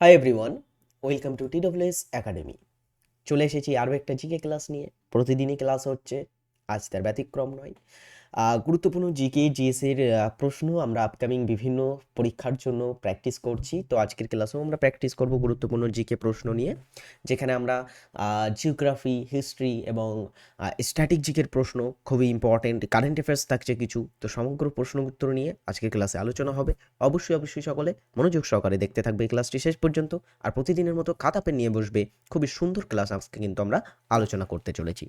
Hi everyone welcome to T W S academy চলে এসেছি আরও একটা জিকে ক্লাস নিয়ে। প্রতিদিনই ক্লাস হচ্ছে, আজ তার ব্যতিক্রম নয়। গুরুত্বপূর্ণ জিকে জিএসের প্রশ্ন আমরা আপকামিং বিভিন্ন পরীক্ষার জন্য প্র্যাকটিস করছি। তো আজকের ক্লাসেও আমরা প্র্যাকটিস করব গুরুত্বপূর্ণ জিকে প্রশ্ন নিয়ে, যেখানে আমরা জিওগ্রাফি হিস্ট্রি এবং স্ট্যাটিক জিকের প্রশ্ন, খুবই ইম্পর্টেন্ট কারেন্ট অ্যাফেয়ার্স থাকছে কিছু। তো সমগ্র প্রশ্ন উত্তর নিয়ে আজকের ক্লাসে আলোচনা হবে। অবশ্যই অবশ্যই সকলে মনোযোগ সহকারে দেখতে থাকবে এই ক্লাসটি শেষ পর্যন্ত। আর প্রতিদিনের মতো খাতা পেন নিয়ে বসবে। খুবই সুন্দর ক্লাস আজকে কিন্তু আমরা আলোচনা করতে চলেছি।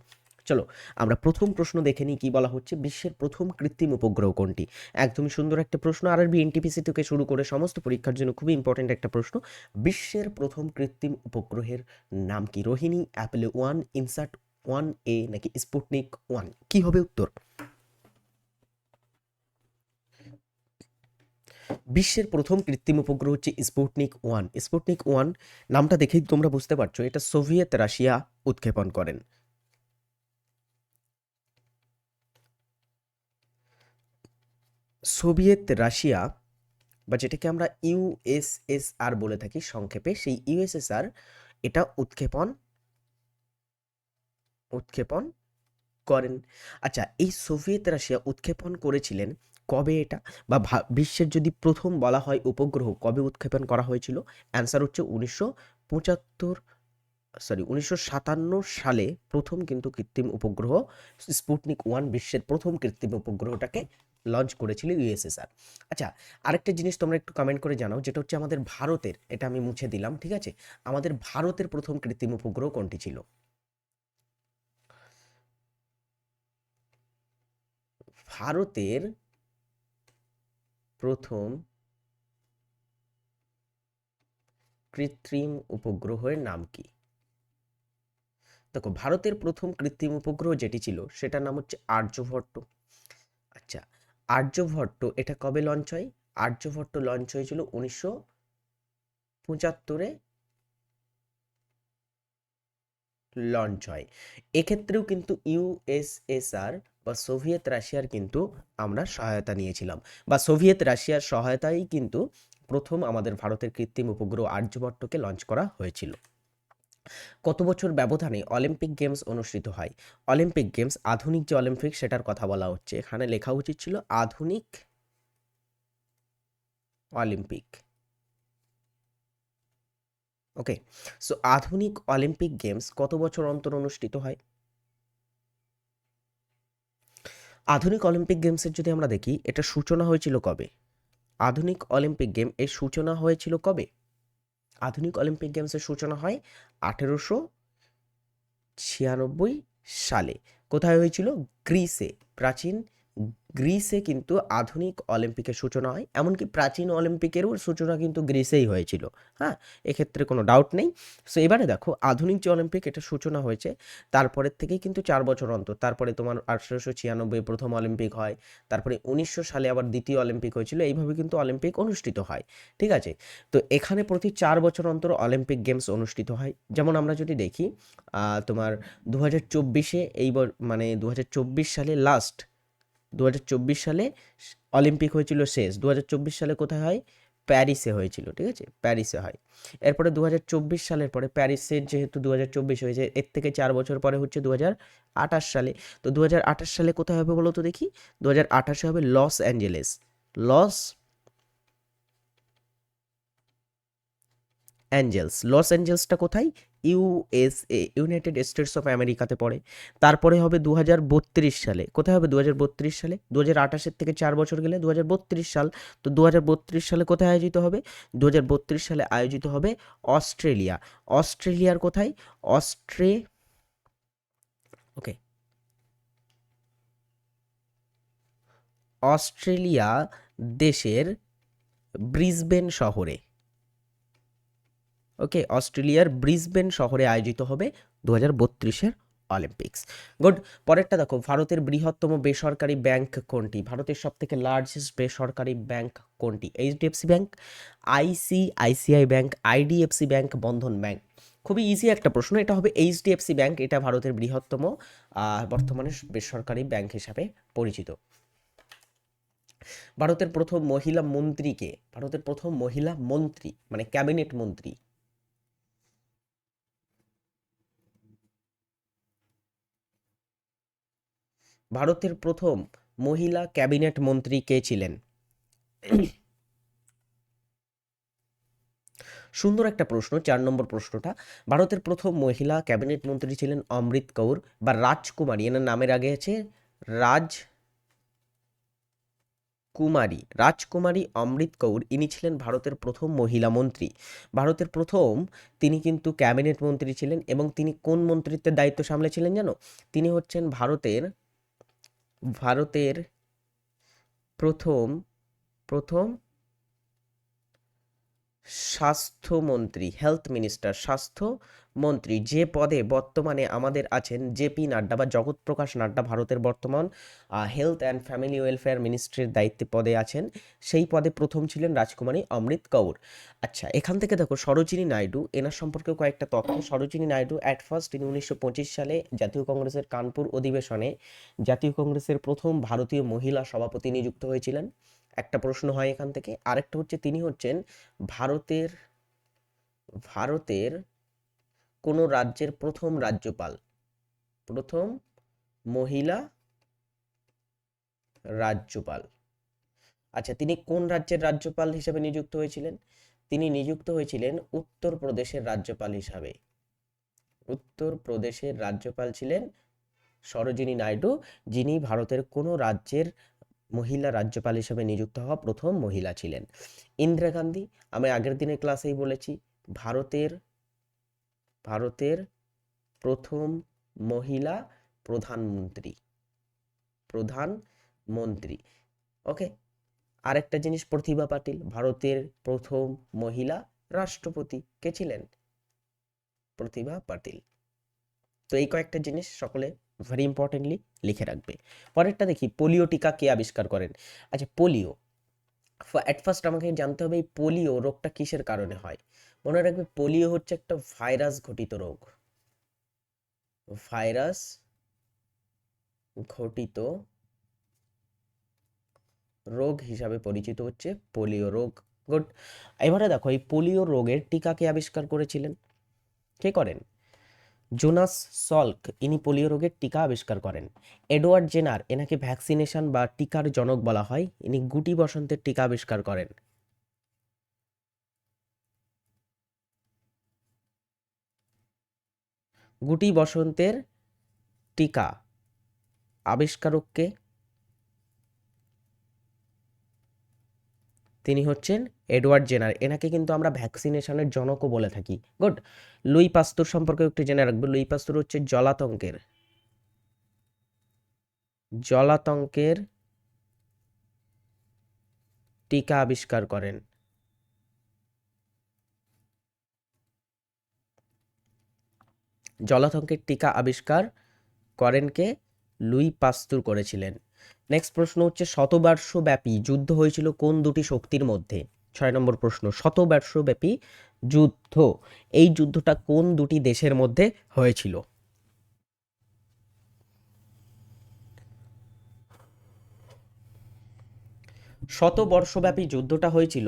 চলো, আমরা প্রথম প্রশ্ন দেখে নিই কি বলা হচ্ছে। বিশ্বের প্রথম কৃত্রিম উপগ্রহ কোনটি? একদমই সুন্দর একটা প্রশ্ন। আর আরবি এনটিপিসি থেকে শুরু করে সমস্ত পরীক্ষার জন্য খুবই ইম্পর্টেন্ট একটা প্রশ্ন। বিশ্বের প্রথম কৃত্রিম উপগ্রহের নাম কি? Rohini, Apple one, INSAT one A, নাকি স্পুটনিক ওয়ান? কি হবে উত্তর? বিশ্বের প্রথম কৃত্রিম উপগ্রহ হচ্ছে স্পুটনিক ওয়ান। স্পুটনিক ওয়ান, নামটা দেখেই তোমরা বুঝতে পারছ, এটা সোভিয়েত রাশিয়া উৎক্ষেপণ করেন। সোভিয়েত রাশিয়া বা যেটাকে আমরা ইউএসএসআর বলে থাকি সংক্ষেপে, সেই ইউএসএসআর এটা উৎক্ষেপণ উৎক্ষেপণ করেন। আচ্ছা এই সোভিয়েত রাশিয়া উৎক্ষেপণ করেছিলেন কবে এটা? বা বিশ্বের যদি প্রথম বলা হয় উপগ্রহ কবে উৎক্ষেপণ করা হয়েছিল? অ্যান্সার হচ্ছে উনিশশো পঁচাত্তর সরি, উনিশশো সাতান্ন সালে প্রথম কিন্তু কৃত্রিম উপগ্রহ স্পুটনিক ওয়ান বিশ্বের প্রথম কৃত্রিম উপগ্রহটাকে লঞ্চ করেছিল ইউএসএসআর আচ্ছা আরেকটা জিনিস তোমরা একটু কমেন্ট করে জানাও, যেটা হচ্ছে আমাদের ভারতের, এটা আমি মুছে দিলাম, ঠিক আছে? আমাদের ভারতের প্রথম কৃত্রিম উপগ্রহ কোনটি ছিল? ভারতের প্রথম কৃত্রিম উপগ্রহের নাম কি? দেখো, ভারতের প্রথম কৃত্রিম উপগ্রহ যেটি ছিল, সেটার নাম হচ্ছে আর্যভট্ট। আচ্ছা আর্যভট্ট এটা কবে লঞ্চ হয়? আর্যভট্ট লঞ্চ হয়েছিল উনিশশো পঁচাত্তরে লঞ্চ হয়। এক্ষেত্রেও কিন্তু ইউএসএসআর বা সোভিয়েত রাশিয়ার কিন্তু আমরা সহায়তা নিয়েছিলাম। বা সোভিয়েত রাশিয়ার সহায়তাই কিন্তু প্রথম আমাদের ভারতের কৃত্রিম উপগ্রহ আর্যভট্টকে লঞ্চ করা হয়েছিল। কত বছর ব্যবধানে অলিম্পিক গেমস অনুষ্ঠিত হয়? অলিম্পিক গেমস, আধুনিক যে অলিম্পিক সেটার কথা বলা হচ্ছে। এখানে লেখা উচিত ছিল আধুনিক অলিম্পিক। ওকে, সো আধুনিক অলিম্পিক গেমস কত বছর অন্তর অনুষ্ঠিত হয়? আধুনিক অলিম্পিক গেমসের যদি আমরা দেখি, এটা সূচনা হয়েছিল কবে? আধুনিক অলিম্পিক গেম, এর সূচনা হয়েছিল কবে? আধুনিক অলিম্পিক গেমসের সূচনা হয় আঠেরোশো ছিয়ানব্বই সালে। কোথায় হয়েছিল? গ্রিসে। প্রাচীন গ্রিসে কিন্তু আধুনিক অলিম্পিকের সূচনা হয়, এমনকি প্রাচীন অলিম্পিকেরও সূচনা কিন্তু গ্রিসেই হয়েছিল। হ্যাঁ এক্ষেত্রে কোনো ডাউট নেই। সো এবারে দেখো, আধুনিক যে অলিম্পিক, এটা সূচনা হয়েছে, তারপরের থেকেই কিন্তু চার বছর অন্তর। তারপরে তোমার আঠেরোশো ছিয়ানব্বই প্রথম অলিম্পিক হয়, তারপরে উনিশশো সালে আবার দ্বিতীয় অলিম্পিক হয়েছিল, এইভাবে কিন্তু অলিম্পিক অনুষ্ঠিত হয়, ঠিক আছে? তো, এখানে প্রতি চার বছর অন্তর অলিম্পিক গেমস অনুষ্ঠিত হয়। যেমন আমরা যদি দেখি তোমার দু হাজার চব্বিশে এই মানে দু হাজার চব্বিশ সালে লাস্ট দু হাজার চব্বিশ সালে অলিম্পিক হয়েছিল শেষ। দু হাজার চব্বিশ সালে কোথায় হয়? প্যারিসে হয়েছিল, ঠিক আছে? প্যারিসে হয়। এরপরে দু হাজার চব্বিশ সালের পরে প্যারিসের যেহেতু দু হাজার চব্বিশ হয়েছে, এর থেকে চার বছর পরে হচ্ছে দু হাজার আঠাশ সালে। তো দু হাজার আঠাশ সালে কোথায় হবে বলো তো দেখি? দু আঠাশে হবে Los Angeles. Los Angeles Los অ্যাঞ্জেলসটা কোথায় ইউএসএ ইউনাইটেড স্টেটস অফ আমেরিকাতে পড়ে। তারপরে হবে দু হাজার বত্রিশ সালে। কোথায় হবে দু সালে? দু হাজার থেকে চার বছর গেলে দু হাজার বত্রিশ সাল। তো দু হাজার বত্রিশ সালে কোথায় আয়োজিত হবে? দু হাজার বত্রিশ সালে আয়োজিত হবে অস্ট্রেলিয়া। অস্ট্রেলিয়ার কোথায়? অস্ট্রে ওকে। অস্ট্রেলিয়া দেশের ব্রিসবেন শহরে। ওকে, অস্ট্রেলিয়ার ব্রিসবেন শহরে আয়োজিত হবে দু হাজার বত্রিশের অলিম্পিক্স। গুড, পরেরটা দেখো, ভারতের বৃহত্তম বেসরকারি ব্যাংক কোনটি? ভারতের সব থেকে লার্জেস্ট বেসরকারি ব্যাংক কোনটি? HDFC bank, ICICI bank, IDFC bank, Bandhan bank. খুবই ইজি একটা প্রশ্ন, এটা হবে এইচডিএফসি ব্যাংক, এটা ভারতের বৃহত্তম বর্তমানে বেসরকারি ব্যাংক হিসাবে পরিচিত। ভারতের প্রথম মহিলা মন্ত্রীকে, ভারতের প্রথম মহিলা মন্ত্রী মানে ক্যাবিনেট মন্ত্রী ভারতের প্রথম মহিলা ক্যাবিনেট মন্ত্রী কে ছিলেন? সুন্দর একটা প্রশ্ন, চার নম্বর প্রশ্নটা। ভারতের প্রথম মহিলা ক্যাবিনেট মন্ত্রী ছিলেন অমৃত কৌর বা রাজকুমারী। এনার নামের আগে আছে রাজ কুমারী রাজকুমারী অমৃত কৌর। ইনি ছিলেন ভারতের প্রথম মহিলা মন্ত্রী। ভারতের প্রথম তিনি কিন্তু ক্যাবিনেট মন্ত্রী ছিলেন এবং তিনি কোন মন্ত্রিত্বের দায়িত্ব সামলেছিলেন জানো? তিনি হচ্ছেন ভারতের ভারতের প্রথম প্রথম স্বাস্থ্যমন্ত্রী হেলথ মিনিস্টার স্বাস্থ্যমন্ত্রী যে পদে বর্তমানে আমাদের আছেন জেপি নাড্ডা বা জগৎপ্রকাশ নাড্ডা ভারতের বর্তমান হেলথ অ্যান্ড ফ্যামিলি ওয়েলফেয়ার মিনিস্ট্রির দায়িত্বে পদে আছেন, সেই পদে প্রথম ছিলেন রাজকুমারী অমৃত কৌর। আচ্ছা এখান থেকে দেখো সরোজিনী নাইডু, এনার সম্পর্কে কয়েকটা তথ্য। সরোজিনী নাইডু অ্যাট ফার্স্ট তিনি উনিশশো পঁচিশ সালে জাতীয় কংগ্রেসের কানপুর অধিবেশনে জাতীয় কংগ্রেসের প্রথম ভারতীয় মহিলা সভাপতি নিযুক্ত হয়েছিলেন। একটা প্রশ্ন হয় এখান থেকে। আরেকটা হচ্ছে, তিনি হচ্ছেন ভারতের ভারতের কোনো রাজ্যের প্রথম রাজ্যপাল। প্রথম মহিলা রাজ্যপাল। আচ্ছা তিনি কোন রাজ্যের রাজ্যপাল হিসেবে নিযুক্ত হয়েছিলেন? তিনি নিযুক্ত হয়েছিলেন উত্তরপ্রদেশের রাজ্যপাল হিসাবে। উত্তরপ্রদেশের রাজ্যপাল ছিলেন সরোজিনী নাইডু, যিনি ভারতের কোনো রাজ্যের মহিলা রাজ্যপাল হিসেবে নিযুক্ত হওয়া প্রথম মহিলা ছিলেন। ইন্দিরা গান্ধী, আমি আগের দিনের ক্লাসেই বলেছি, ভারতের ভারতের প্রথম মহিলা প্রধানমন্ত্রী প্রধানমন্ত্রী। ওকে, আরেকটা জিনিস, প্রতিভা পাটিল, ভারতের প্রথম মহিলা রাষ্ট্রপতি, কে ছিলেন? প্রতিভা পাটিল। তো এই কয়েকটা জিনিস সকলে ভেরি ইম্পর্টেন্টলি লিখে রাখবে। পরেরটা দেখি পোলিও টিকা কে আবিষ্কার করেন? আচ্ছা পোলিও অ্যাট ফার্স্ট আমাকে জানতে হবে এই পোলিও রোগটা কিসের কারণে হয়? মনে রাখবে পোলিও হচ্ছে একটা ভাইরাস ঘটিত রোগ। ভাইরাস ঘটিত রোগ হিসাবে পরিচিত হচ্ছে পোলিও রোগ। গুড, এবারে দেখো, এই পোলিও রোগের টিকা কে আবিষ্কার করেছিলেন? কে করেন? জোনাস সল্ক, ইনি পোলিও রোগের টিকা আবিষ্কার করেন। এডওয়ার্ড জেনার, এনাকে ভ্যাকসিনেশন বা টিকার জনক বলা হয়, ইনি গুটি বসন্তের টিকা আবিষ্কার করেন। গুটি বসন্তের টিকা আবিষ্কারককে তিনি হচ্ছেন এডওয়ার্ড জেনার। এনাকে কিন্তু আমরা ভ্যাকসিনেশনের জনকও বলে থাকি। গুড। লুই পাস্তুর সম্পর্কে একটু জেনে রাখব। লুই পাস্তুর হচ্ছে জলাতঙ্কের। জলাতঙ্কের টিকা আবিষ্কার করেন। জলাতঙ্কের টিকা আবিষ্কার করেন কে? লুই পাস্তুর করেছিলেন। নেক্সট প্রশ্ন হচ্ছে শতবর্ষব্যাপী যুদ্ধ হয়েছিল কোন দুটি শক্তির মধ্যে? ছয় নম্বর প্রশ্ন, শতবর্ষব্যাপী যুদ্ধ, এই যুদ্ধটা কোন দুটি দেশের মধ্যে হয়েছিল? শতবর্ষব্যাপী যুদ্ধটা হয়েছিল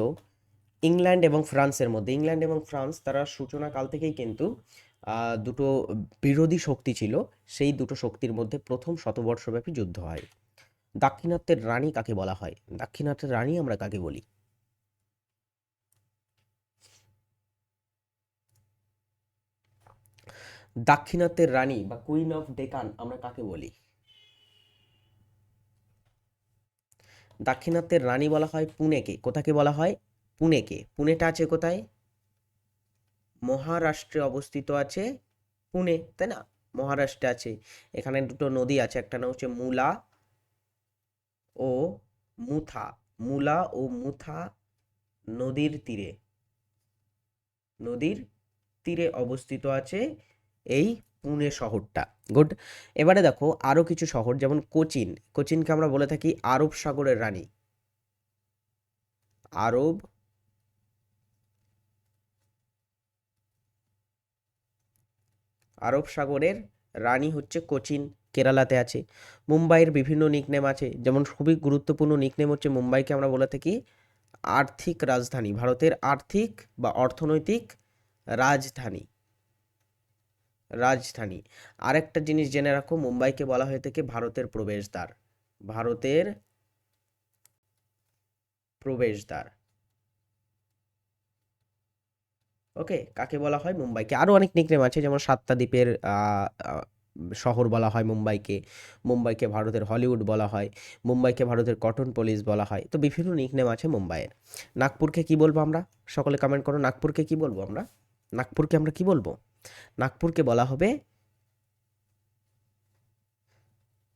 ইংল্যান্ড এবং ফ্রান্সের মধ্যে। ইংল্যান্ড এবং ফ্রান্স, তারা সূচনা কাল থেকেই কিন্তু দুটো বিরোধী শক্তি ছিল। সেই দুটো শক্তির মধ্যে প্রথম শতবর্ষব্যাপী যুদ্ধ হয়। দাক্ষিণাত্যের রানী কাকে বলা হয়? দাক্ষিণাত্যের রানী আমরা কাকে বলি? দাক্ষিণাত্যের রানী বা কুইন অফ ডেকান আমরা কাকে বলি? দাক্ষিণাত্যের রানী বলা হয় পুনেকে। কোথাকে বলা হয়? পুনেকে। পুনেটা আছে কোথায়? মহারাষ্ট্রে অবস্থিত আছে পুনে, তাই না? মহারাষ্ট্রে আছে। এখানে দুটো নদী আছে, একটা নাম হচ্ছে মুলা ও মুথা, মুলা ও মুথা নদীর তীরে। নদীর তীরে অবস্থিত আছে এই পুনে শহরটা। গুড। এবারে দেখো আরও কিছু শহর যেমন কোচিন। কোচিনকে আমরা বলে থাকি আরব সাগরের রানী। আরব আরব সাগরের রানী হচ্ছে কোচিন। কেরালাতে আছে। মুম্বাইয়ের বিভিন্ন নিকনেম আছে। যেমন খুবই গুরুত্বপূর্ণ নিকনেম হচ্ছে মুম্বাইকে আমরা বলে থাকি আর্থিক রাজধানী। ভারতের আর্থিক বা অর্থনৈতিক রাজধানী। রাজধানী। আরেকটা জিনিস জেনে রাখো, মুম্বাইকে বলা হয়ে থাকে ভারতের প্রবেশদ্বার। ভারতের প্রবেশদ্বার। ওকে কাকে বলা হয়? মুম্বাইকে। আরও অনেক নিকনেম আছে, যেমন সাতটা দ্বীপের শহর বলা হয়, মুম্বাইকে মুম্বাইকে ভারতের হলিউড বলা হয়, মুম্বাইকে ভারতের কটন পলিশ বলা হয়, তো বিভিন্ন নিকনেম আছে মুম্বাইয়ের। নাগপুরকে কি বলব আমরা? সকলে কমেন্ট করো, নাগপুরকে কি বলব আমরা? নাগপুরকে আমরা কি বলব? নাগপুরকে বলা হবে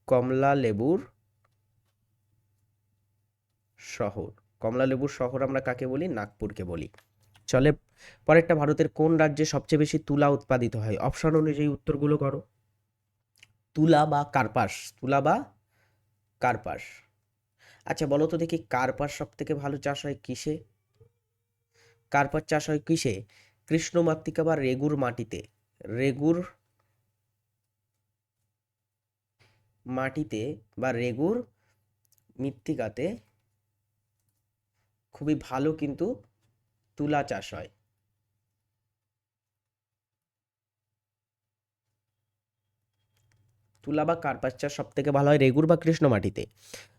কমলা লেবুর শহর। কমলা লেবুর শহর আমরা কাকে বলি? নাগপুরকে বলি। চলে, পরেরটা ভারতের কোন রাজ্যে সবচেয়ে বেশি তুলা উৎপাদিত হয়? অপশন অনুযায়ী উত্তরগুলো করো। তুলা বা কার্পাস? তুলা বা কার্পাস? আচ্ছা বলো তো দেখি কার্পাস সব থেকে ভালো চাষ হয় কিসে? কার্পাস চাষ হয় কিসে? কৃষ্ণমাতৃকা বা রেগুর মাটিতে? রেগুর মাটিতে বা রেগুর মৃত্তিকাতে খুবই ভালো কিন্তু তুলা চাষ হয়। তুলা বা কার্পাস চাষ সব থেকে ভালো হয় রেগুর বা কৃষ্ণ মাটিতে।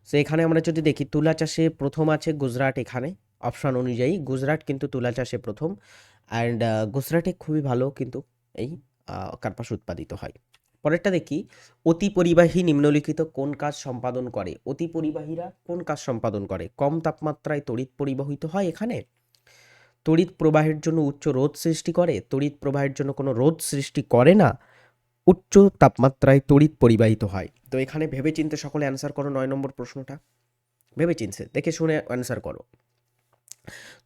সো এখানে আমরা যদি দেখি তুলা চাষে প্রথম আছে গুজরাট এখানে। অপশান অনুযায়ী গুজরাট কিন্তু তুলা চাষে প্রথম। অ্যান্ড গুজরাটে খুবই ভালো কিন্তু এই কার্পাস উৎপাদিত হয়। পরেরটা দেখি, অতি পরিবাহী নিম্নলিখিত কোন কাজ সম্পাদন করে? অতি পরিবাহীরা কোন কাজ সম্পাদন করে? কম তাপমাত্রায় তড়িৎ পরিবাহিত হয় এখানে? তড়িৎ প্রবাহের জন্য উচ্চ রোধ সৃষ্টি করে? তড়িৎ প্রবাহের জন্য কোনো রোধ সৃষ্টি করে না? উচ্চ তাপমাত্রায় তড়িৎ পরিবাহিত হয়। তো এখানে ভেবেচিন্তে সকলে অ্যান্সার করো, নয় নম্বর প্রশ্নটা। ভেবেচিন্তে, দেখে শুনে অ্যান্সার করো।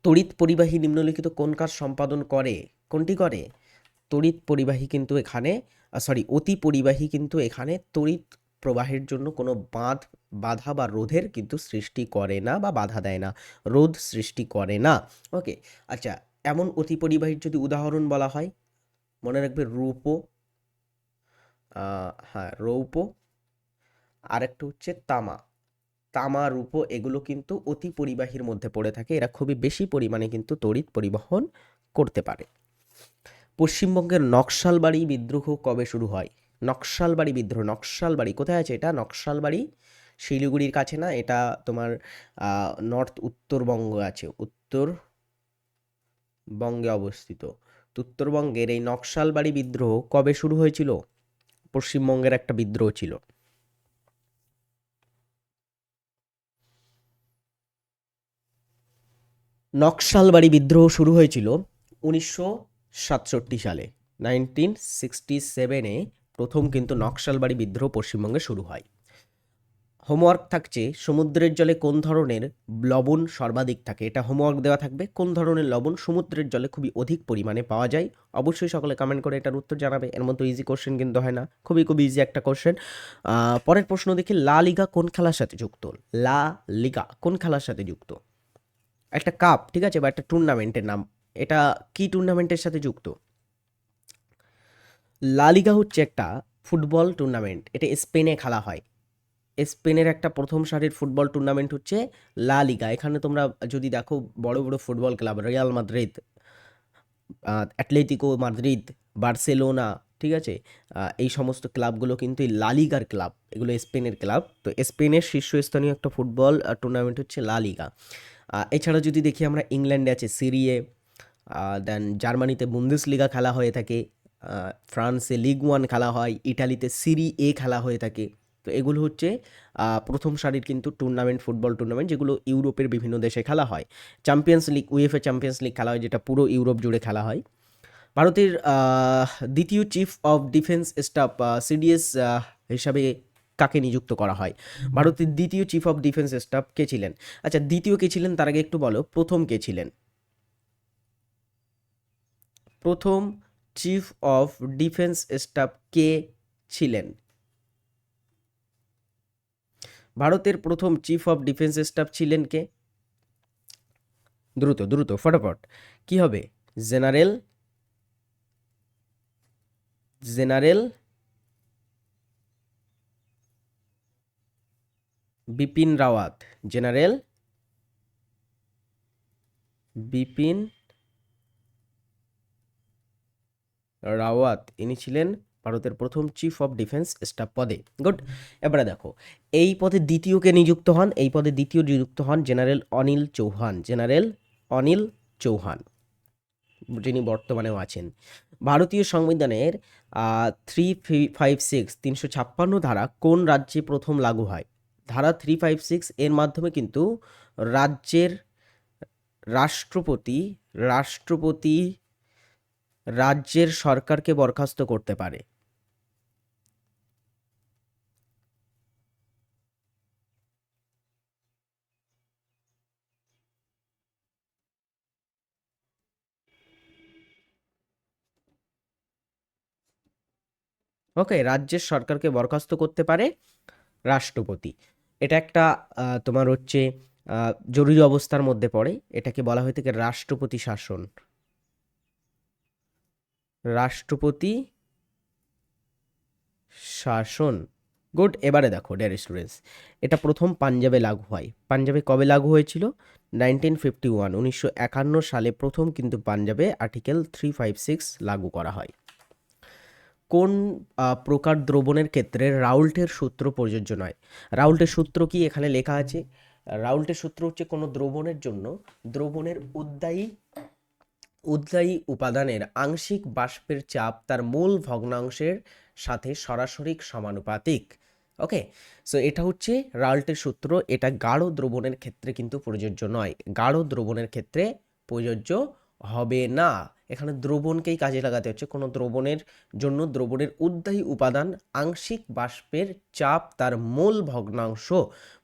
তড়িৎ পরিবাহী নিম্নলিখিত কোন কাজ সম্পাদন করে? কোনটি করে? তড়িৎ পরিবাহী কিন্তু এখানে সরি অতি পরিবাহী কিন্তু এখানে তড়িৎ প্রবাহের জন্য কোনো বাঁধ, বাধা বা রোধের কিন্তু সৃষ্টি করে না বা বাধা দেয় না। রোধ সৃষ্টি করে না। ওকে আচ্ছা এমন অতি পরিবাহীর যদি উদাহরণ বলা হয়, মনে রাখবে রূপো হ্যাঁ রৌপ্য। আরেকটা হচ্ছে তামা। তামা রূপো এগুলো কিন্তু অতি পরিবাহীর মধ্যে পড়ে থাকে। এরা খুবই বেশি পরিমাণে কিন্তু তড়িৎ পরিবহন করতে পারে। পশ্চিমবঙ্গের নকশালবাড়ি বিদ্রোহ কবে শুরু হয়? নকশালবাড়ি বিদ্রোহ, নকশালবাড়ি, কোথায় আছে এটা? নকশালবাড়ি শিলিগুড়ির কাছে না? এটা তোমার নর্থ উত্তরবঙ্গ আছে। উত্তরবঙ্গে অবস্থিত। তো উত্তরবঙ্গের এই নকশালবাড়ি বিদ্রোহ কবে শুরু হয়েছিল? পশ্চিমবঙ্গের একটা বিদ্রোহ ছিল। নকশালবাড়ি বিদ্রোহ শুরু হয়েছিল উনিশশো সাতষট্টি সালে। নাইনটিন সিক্সটি সেভেনে প্রথম কিন্তু নকশালবাড়ি বিদ্রোহ পশ্চিমবঙ্গে শুরু হয়। হোমওয়ার্ক থাকছে সমুদ্রের জলে কোন ধরনের লবণ সর্বাধিক থাকে? এটা হোমওয়ার্ক দেওয়া থাকবে। কোন ধরনের লবণ সমুদ্রের জলে খুবই অধিক পরিমাণে পাওয়া যায়? অবশ্যই সকলে কমেন্ট করে এটার উত্তর জানাবে। এর মতো ইজি কোশ্চেন কিন্তু হয় না। খুবই খুবই ইজি একটা কোশ্চেন পরের প্রশ্ন দেখি, লা লিগা কোন খেলার সাথে যুক্ত? লা লিগা কোন খেলার সাথে যুক্ত? একটা কাপ ঠিক আছে? বা একটা টুর্নামেন্টের নাম। এটা কি টুর্নামেন্টের সাথে যুক্ত? লা লিগা হচ্ছে একটা ফুটবল টুর্নামেন্ট এটা স্পেনে খেলা হয়। স্পেনের একটা প্রথম সারির ফুটবল টুর্নামেন্ট হচ্ছে লা লিগা। এখানে তোমরা যদি দেখো বড় বড় football club Real Madrid Atletico Madrid, Barcelona, ঠিক আছে? এই সমস্ত ক্লাবগুলো কিন্তু এই লা লিগার ক্লাব, এগুলো স্পেনের ক্লাব। তো স্পেনের শীর্ষস্থানীয় একটা ফুটবল টুর্নামেন্ট হচ্ছে লা লিগা। এছাড়া যদি দেখি আমরা ইংল্যান্ডে আছে সিরিয়ে দেন জার্মানিতে বুন্দেস লিগা খেলা হয়ে থাকে ফ্রান্সে লিগ ওয়ান খেলা হয়, ইটালিতে সিরি এ খেলা হয়ে থাকে। তো এগুলো হচ্ছে প্রথম সারির কিন্তু টুর্নামেন্ট ফুটবল টুর্নামেন্ট যেগুলো ইউরোপের বিভিন্ন দেশে খেলা হয়। Champions league UEFA champions league খেলা হয়, যেটা পুরো ইউরোপ জুড়ে খেলা হয়। ভারতের দ্বিতীয় chief of defence staff CDS হিসাবে কাকে নিযুক্ত করা হয়? ভারতের দ্বিতীয় চিফ অফ ডিফেন্স স্টাফ কে ছিলেন? আচ্ছা দ্বিতীয় কে ছিলেন তার আগে একটু বলো, প্রথম কে ছিলেন? প্রথম চিফ অফ ডিফেন্স স্টাফ কে ছিলেন? ভারতের প্রথম চিফ অফ ডিফেন্স স্টাফ ছিলেন কে? দ্রুত দ্রুত, ফটাফট। কি হবে? General general Bipin Rawat. General Bipin Rawat. ইনি ছিলেন ভারতের প্রথম চিফ অফ ডিফেন্স স্টাফ পদে। গুড এবারে দেখো, এই পদে দ্বিতীয়কে নিযুক্ত হন? এই পদে দ্বিতীয় নিযুক্ত হন জেনারেল অনিল চৌহান। জেনারেল অনিল চৌহান, যিনি বর্তমানেও আছেন। ভারতীয় সংবিধানের থ্রি ফাইভ সিক্স তিনশো ছাপ্পান্ন ধারা কোন রাজ্যে প্রথম লাগু হয়? ধারা থ্রি ফাইভ সিক্স এর মাধ্যমে কিন্তু রাজ্যের রাষ্ট্রপতি রাষ্ট্রপতি রাজ্যের সরকারকে বরখাস্ত করতে পারে। ওকে, রাজ্যের সরকারকে বরখাস্ত করতে পারে রাষ্ট্রপতি। এটা একটা তোমার হচ্ছে জরুরি অবস্থার মধ্যে পড়ে। এটাকে বলা হয়ে থাকে রাষ্ট্রপতি শাসন। রাষ্ট্রপতি শাসন। গুড, এবারে দেখো ডিয়ার স্টুডেন্টস এটা প্রথম পাঞ্জাবে লাগু হয়। পাঞ্জাবে কবে লাগু হয়েছিল? নাইনটিন ফিফটি ওয়ান উনিশশো একান্ন সালে প্রথম কিন্তু পাঞ্জাবে আর্টিকেল থ্রি ফাইভ সিক্স লাগু করা হয়। কোন প্রকার দ্রবণের ক্ষেত্রে রাউল্টের সূত্র প্রযোজ্য নয়। রাউল্টের সূত্র কি এখানে লেখা আছে? রাউল্টের সূত্র হচ্ছে কোনো দ্রবণের জন্য দ্রবণের উদ্দায়ী উদ্দায়ী উপাদানের আংশিক বাষ্পের চাপ তার মূল ভগ্নাংশের সাথে সরাসরি সমানুপাতিক। ওকে? সো এটা হচ্ছে রাউল্টের সূত্র, এটা গাঢ় দ্রবণের ক্ষেত্রে কিন্তু প্রযোজ্য নয়। গাঢ় দ্রবণের ক্ষেত্রে প্রযোজ্য হবে না। এখানে দ্রবণকেই কাজে লাগাতে হচ্ছে। কোনো দ্রবণের জন্য দ্রবণের উদ্দায়ী উপাদান আংশিক বাষ্পের চাপ তার মূল ভগ্নাংশ,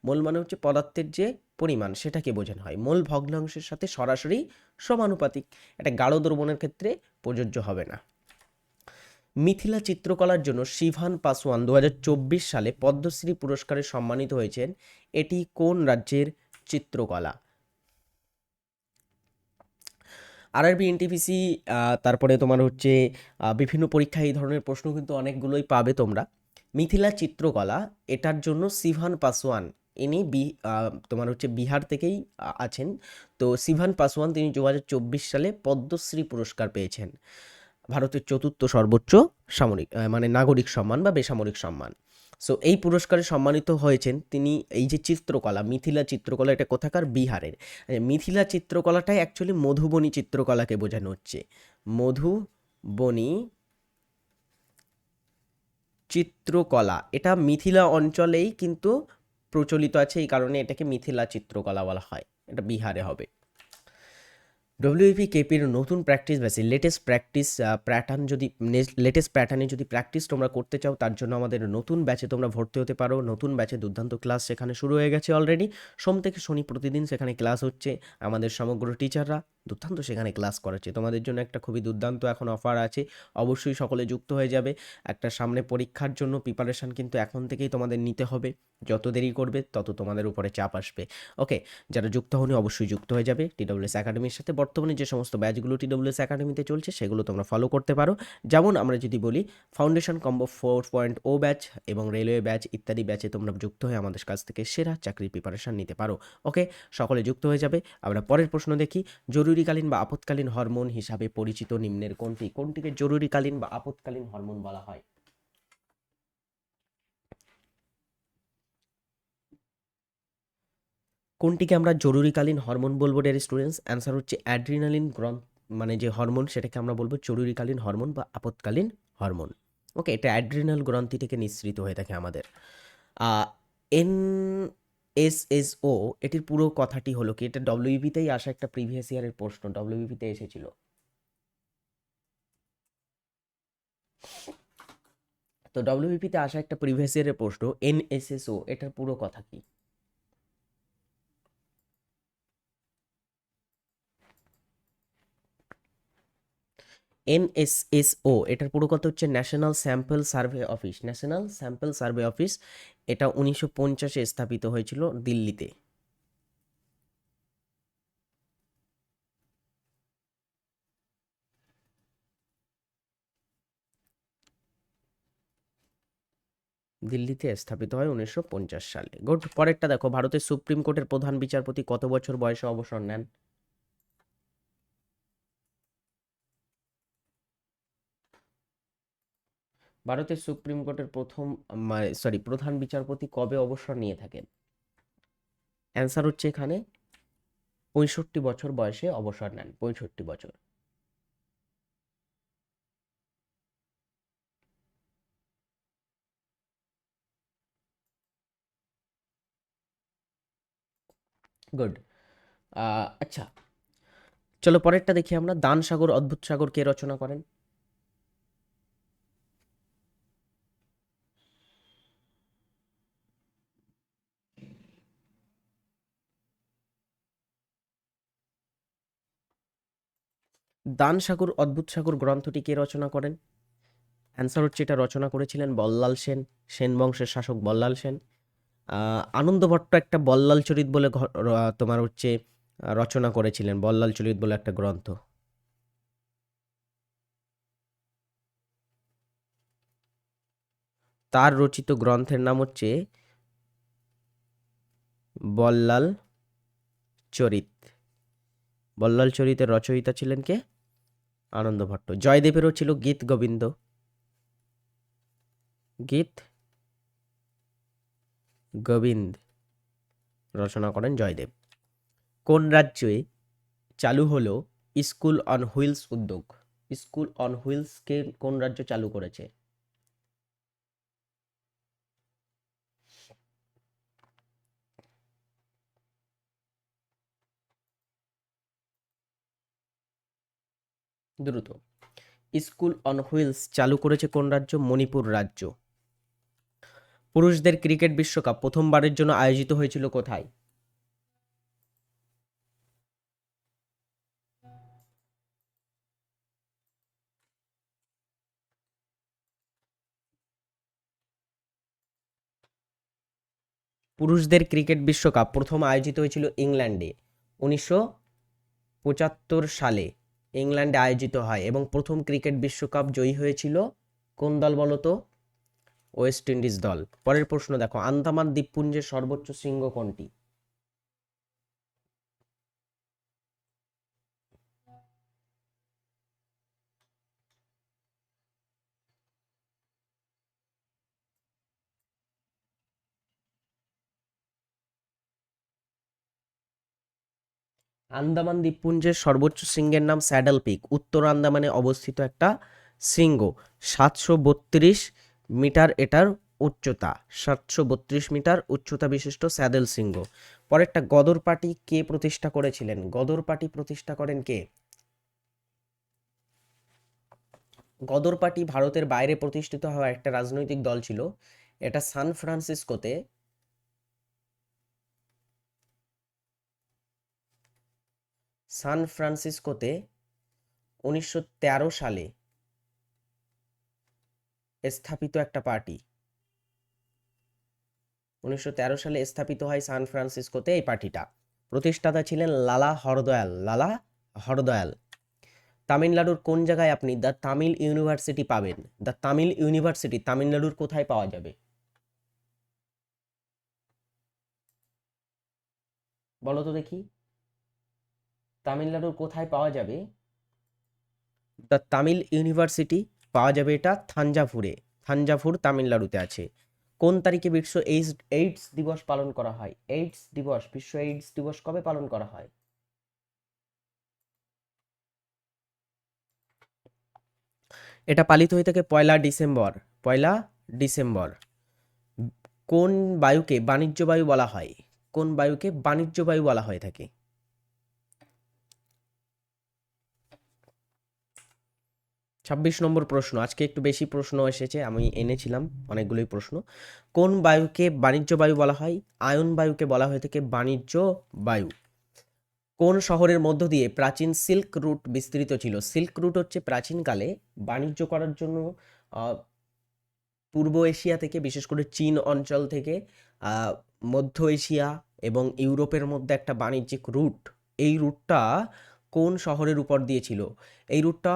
মূল মানে হচ্ছে পদার্থের যে পরিমাণ সেটাকে বোঝানো হয়। মূল ভগ্নাংশের সাথে সরাসরি সমানুপাতিক। এটা গাঢ় দ্রবণের ক্ষেত্রে প্রযোজ্য হবে না। মিথিলা চিত্রকলার জন্য শিভান পাসওয়ান দু হাজার চব্বিশ সালে পদ্মশ্রী পুরস্কারে সম্মানিত হয়েছেন এটি কোন রাজ্যের চিত্রকলা? আরআরবি এনটিপিসি তারপরে তোমার হচ্ছে বিভিন্ন পরীক্ষায় এই ধরনের প্রশ্ন কিন্তু অনেকগুলোই পাবে তোমরা। মিথিলা চিত্রকলা, এটার জন্য সিভান পাসওয়ান, ইনি বি তোমার হচ্ছে বিহার থেকেই আছেন। তো সিভান পাসওয়ান তিনি দু হাজার চব্বিশ সালে পদ্মশ্রী পুরস্কার পেয়েছেন। ভারতের চতুর্থ সর্বোচ্চ সামরিক মানে নাগরিক সম্মান বা বেসামরিক সম্মান। সো এই পুরস্কারে সম্মানিত হয়েছেন তিনি এই যে চিত্রকলা, মিথিলা চিত্রকলা, এটা কোথাকার? বিহারের। মিথিলা চিত্রকলাটাই অ্যাকচুয়ালি মধুবনী চিত্রকলাকে বোঝানো হচ্ছে। মধুবনী চিত্রকলা, এটা মিথিলা অঞ্চলেই কিন্তু প্রচলিত আছে, এই কারণে এটাকে মিথিলা চিত্রকলা বলা হয়। এটা বিহারে হবে। ডব্লিউপি কেপির নতুন প্র্যাকটিস ব্যাচে লেটেস্ট প্র্যাকটিস প্যাটার্ন যদি লেটেস্ট প্যাটার্নে যদি প্র্যাকটিস তোমরা করতে চাও, তার জন্য আমাদের নতুন ব্যাচে তোমরা ভর্তি হতে পারো। নতুন ব্যাচে দুর্দান্ত ক্লাস সেখানে শুরু হয়ে গেছে অলরেডি সোম থেকে শনি প্রতিদিন সেখানে ক্লাস হচ্ছে আমাদের সমগ্র টিচাররা দুর্দান্ত সেখানে ক্লাস করাচ্ছে। তোমাদের জন্য একটা খুবই দুর্দান্ত এখন অফার আছে। অবশ্যই সকলে যুক্ত হয়ে যাবে। একটা সামনে পরীক্ষার জন্য প্রিপারেশান কিন্তু এখন থেকেই তোমাদের নিতে হবে। যত দেরি করবে, তত তোমাদের উপরে চাপ আসবে। ওকে যারা যুক্ত হওনি অবশ্যই যুক্ত হয়ে যাবে। টিডব্লিউএস একাডেমির সাথে বর্তমানে যে সমস্ত ব্যাচগুলো টিডব্লিউএস একাডেমিতে চলছে, সেগুলো তোমরা ফলো করতে পারো। যেমন আমরা যদি বলি ফাউন্ডেশন কম্বো ফোর পয়েন্ট ও ব্যাচ এবং রেলওয়ে ব্যাচ ইত্যাদি ব্যাচে তোমরা যুক্ত হয়ে আমাদের কাছ থেকে সেরা চাকরির প্রিপারেশান নিতে পারো। ওকে সকলে যুক্ত হয়ে যাবে। আমরা পরের প্রশ্ন দেখি। জরুরিকালীন বা আপৎকালীন হরমোন হিসাবে পরিচিত নিম্নের কোনটি? কোনটিকে জরুরিকালীন বা আপৎকালীন হরমোন বলা হয়? কোনটিকে আমরা জরুরিকালীন হরমোন বলব ডেয়ার স্টুডেন্টস অ্যান্সার হচ্ছে অ্যাড্রিনালিন গ্রন্থ মানে যে হরমোন সেটাকে আমরা বলব জরুরিকালীন হরমোন বা আপৎকালীন হরমোন। ওকে এটা অ্যাড্রিনাল গ্রন্থি থেকে নিঃসৃত হয়ে থাকে আমাদের। এন এস এস ও, এটির পুরো কথাটি হলো কি? এটা ডব্লিউবিতেই আসা একটা প্রিভিয়াস ইয়ারের প্রশ্ন ডব্লিউবিতে এসেছিল। তো ডব্লিউবিপিতে আসা একটা প্রিভিয়াস ইয়ারের প্রশ্ন ও এটার পুরো কথা কি? এনএসএসও, এটার পুরো কথা হচ্ছে national sample survey office national sample survey office এটা উনিশশো পঞ্চাশে স্থাপিত হয়েছিল দিল্লিতে। দিল্লিতে স্থাপিত হয় উনিশশো পঞ্চাশ সালে। গুড, পরেরটা দেখো। ভারতের সুপ্রিম কোর্টের প্রধান বিচারপতি কত বছর বয়সে অবসর নেন? ভারতের সুপ্রিম কোর্টের প্রথম সরি প্রধান বিচারপতি কবে অবসর নিয়ে থাকেন? অ্যান্সার হচ্ছে এখানে পঁয়ষট্টি বছর বয়সে অবসর নেন, পঁয়ষট্টি বছর। গুড আচ্ছা চলো পরেরটা দেখি আমরা। দান সাগর অদ্ভুত সাগর কে রচনা করেন? দান সাগর অদ্ভুত সাগর গ্রন্থটি কে রচনা করেন? অ্যান্সার হচ্ছে এটা রচনা করেছিলেন বল্লাল সেন সেন বংশের শাসক বল্লাল সেন। আহ, আনন্দ ভট্ট একটা বল্লাল চরিত বলে তোমার হচ্ছে রচনা করেছিলেন বল্লাল চরিত বলে একটা গ্রন্থ। তার রচিত গ্রন্থের নাম হচ্ছে বল্লাল চরিত। বল্লাল চরিতের রচয়িতা ছিলেন কে? আনন্দ ভট্ট জয়দেবেরও ছিল গীত গোবিন্দ। গীত গোবিন্দ। রচনা করেন জয়দেব। কোন রাজ্যে চালু হলো স্কুল অন হুইলস উদ্যোগ? স্কুল অন হুইলসকে কোন রাজ্য চালু করেছে? দ্রুত। স্কুল অন হুইলস চালু করেছে কোন রাজ্য? মণিপুর রাজ্য। পুরুষদের ক্রিকেট বিশ্বকাপ প্রথমবারের জন্য আয়োজিত হয়েছিল কোথায়? পুরুষদের ক্রিকেট বিশ্বকাপ প্রথম আয়োজিত হয়েছিল ইংল্যান্ডে। উনিশশো পঁচাত্তর সালে ইংল্যান্ডে আয়োজিত হয় এবং প্রথম ক্রিকেট বিশ্বকাপ জয়ী হয়েছিল কোন দল বলতো ওয়েস্ট ইন্ডিজ দল। পরের প্রশ্ন দেখো, আন্দামান দ্বীপপুঞ্জের সর্বোচ্চ শৃঙ্গ কোনটি? আন্দামান দ্বীপপুঞ্জের সর্বোচ্চ শৃঙ্গের নাম স্যাডল পিক। উত্তর আন্দামানে অবস্থিত একটা শৃঙ্গ, সাতশো বত্রিশ মিটার এটার উচ্চতা, সাতশো বত্রিশ মিটার উচ্চতা বিশিষ্ট স্যাডেল শৃঙ্গ। পরেরটা, গদর পার্টি কে প্রতিষ্ঠা করেছিলেন? গদর পার্টি প্রতিষ্ঠা করেন কে? গদর পার্টি ভারতের বাইরে প্রতিষ্ঠিত হওয়া একটা রাজনৈতিক দল ছিল, এটা সান ফ্রান্সিসকোতে। সান ফ্রান্সিসকোতে উনিশশো তেরো সালে স্থাপিত একটা পার্টি। উনিশশো তেরো সালে স্থাপিত হয় সান ফ্রান্সিসকোতে এই পার্টিটা। প্রতিষ্ঠাতা ছিলেন লালা হরদয়াল। লালা হরদয়াল। তামিলনাড়ুর কোন জায়গায় আপনি দ্য তামিল ইউনিভার্সিটি পাবেন? দ্য তামিল ইউনিভার্সিটি, তামিলনাড়ুর কোথায় পাওয়া যাবে? বলো তো দেখি। তামিলনাড়ুর কোথায় পাওয়া যাবে? দ্য তামিল ইউনিভার্সিটি পাওয়া যাবে এটা থাঞ্জাভুরে। থাঞ্জাভুর তামিলনাড়ুতে আছে। কোন তারিখে বিশ্ব এইডস এইডস দিবস পালন করা হয়? এইডস দিবস, বিশ্ব এইডস দিবস কবে পালন করা হয়? এটা পালিত হয়ে থাকে পয়লা ডিসেম্বর পয়লা ডিসেম্বর। কোন বায়ুকে বাণিজ্য বায়ু বলা হয়? কোন বায়ুকে বাণিজ্য বায়ু বলা হয়ে থাকে? ছাব্বিশ নম্বর প্রশ্ন, আজকে একটু বেশি প্রশ্ন এসেছে, আমি এনেছিলাম অনেকগুলোই প্রশ্ন। কোন বায়ুকে বাণিজ্য বায়ু বলা হয়? আয়ন বায়ুকে বলা হয়ে থাকে বাণিজ্য বায়ু। কোন শহরের মধ্য দিয়ে প্রাচীন সিল্ক রুট বিস্তৃত ছিল? সিল্ক রুট হচ্ছে প্রাচীনকালে বাণিজ্য করার জন্য পূর্ব এশিয়া থেকে, বিশেষ করে চীন অঞ্চল থেকে মধ্য এশিয়া এবং ইউরোপের মধ্যে একটা বাণিজ্যিক রুট। এই রুটটা কোন শহরের উপর দিয়ে ছিল? এই রুটটা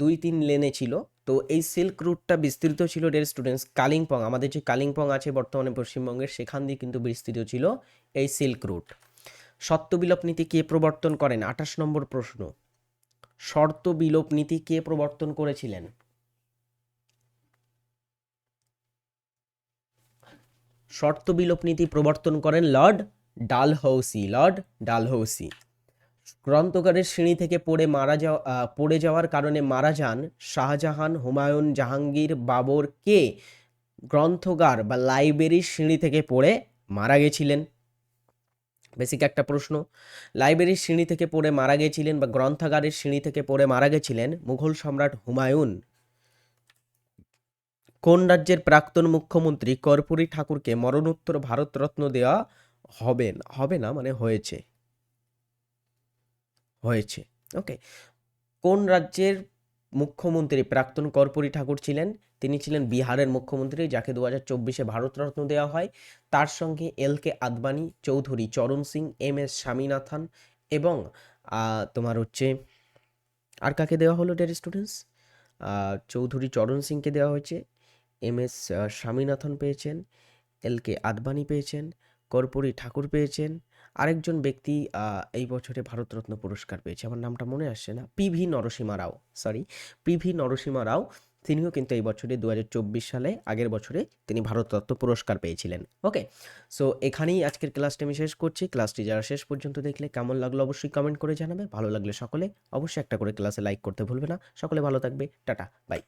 দুই তিন লেনে ছিল। তো এই সিল্ক রুটটা বিস্তৃত ছিল ডের স্টুডেন্টস কালিম্পং, আমাদের যে কালিম্পং আছে বর্তমানে পশ্চিমবঙ্গের, সেখান দিয়ে কিন্তু বিস্তৃত ছিল এই সিল্ক রুট সত্য বিলোপ নীতি কে প্রবর্তন করেন? আঠাশ নম্বর প্রশ্ন। শর্ত বিলোপ নীতি কে প্রবর্তন করেছিলেন? শর্ত বিলোপ নীতি প্রবর্তন করেন লর্ড ডালহৌসি লর্ড ডালহৌসি। গ্রন্থকারের শ্রেণি থেকে পড়ে মারা যাওয়া পড়ে যাওয়ার কারণে মারা যান শাহজাহান, হুমায়ুন জাহাঙ্গীর বাবর কে? গ্রন্থগার বা লাইব্রেরির সিঁড়ি থেকে পড়ে মারা গেছিলেন। বেসিক একটা প্রশ্ন। লাইব্রেরির সিঁড়ি থেকে পড়ে মারা গেছিলেন বা গ্রন্থাগারের সিঁড়ি থেকে পড়ে মারা গেছিলেন মুঘল সম্রাট হুমায়ুন। কোন রাজ্যের প্রাক্তন মুখ্যমন্ত্রী কর্পূরী ঠাকুরকে মরণোত্তর ভারতরত্ন দেওয়া হবে না হবে না মানে হয়েছে। হয়েছে। ওকে কোন রাজ্যের মুখ্যমন্ত্রী প্রাক্তন কর্পূরী ঠাকুর ছিলেন? তিনি ছিলেন বিহারের মুখ্যমন্ত্রী, যাকে দু হাজার চব্বিশে ভারতরত্ন দেওয়া হয়। তার সঙ্গে এল কে আদবানি, চৌধুরী চরণ সিং, এম এস স্বামীনাথন এবং তোমার হচ্ছে, আর কাকে দেওয়া হলো ডেয়ার স্টুডেন্টস চৌধুরী চরণ সিংকে দেওয়া হয়েছে, এম এস স্বামীনাথন পেয়েছেন, এল কে আদবানি পেয়েছেন, কর্পূরী ঠাকুর পেয়েছেন আরেকজন ব্যক্তি এই বছরে ভারতরত্ন পুরস্কার পেয়েছে। আমার নামটা মনে আসছে না। PV Narasimha Rao sorry PV Narasimha Rao, তিনিও কিন্তু এই বছরে দু হাজার চব্বিশ সালে, আগের বছরে তিনি ভারতরত্ন পুরস্কার পেয়েছিলেন। ওকে সো এখানেই আজকের ক্লাসটি আমি শেষ করছি। ক্লাসটি যারা শেষ পর্যন্ত দেখলে কেমন লাগল অবশ্যই কমেন্ট করে জানাবে। ভালো লাগলে সকলে অবশ্যই একটা করে ক্লাসে লাইক করতে ভুলবে না। সকলে ভালো থাকবে। Tata bye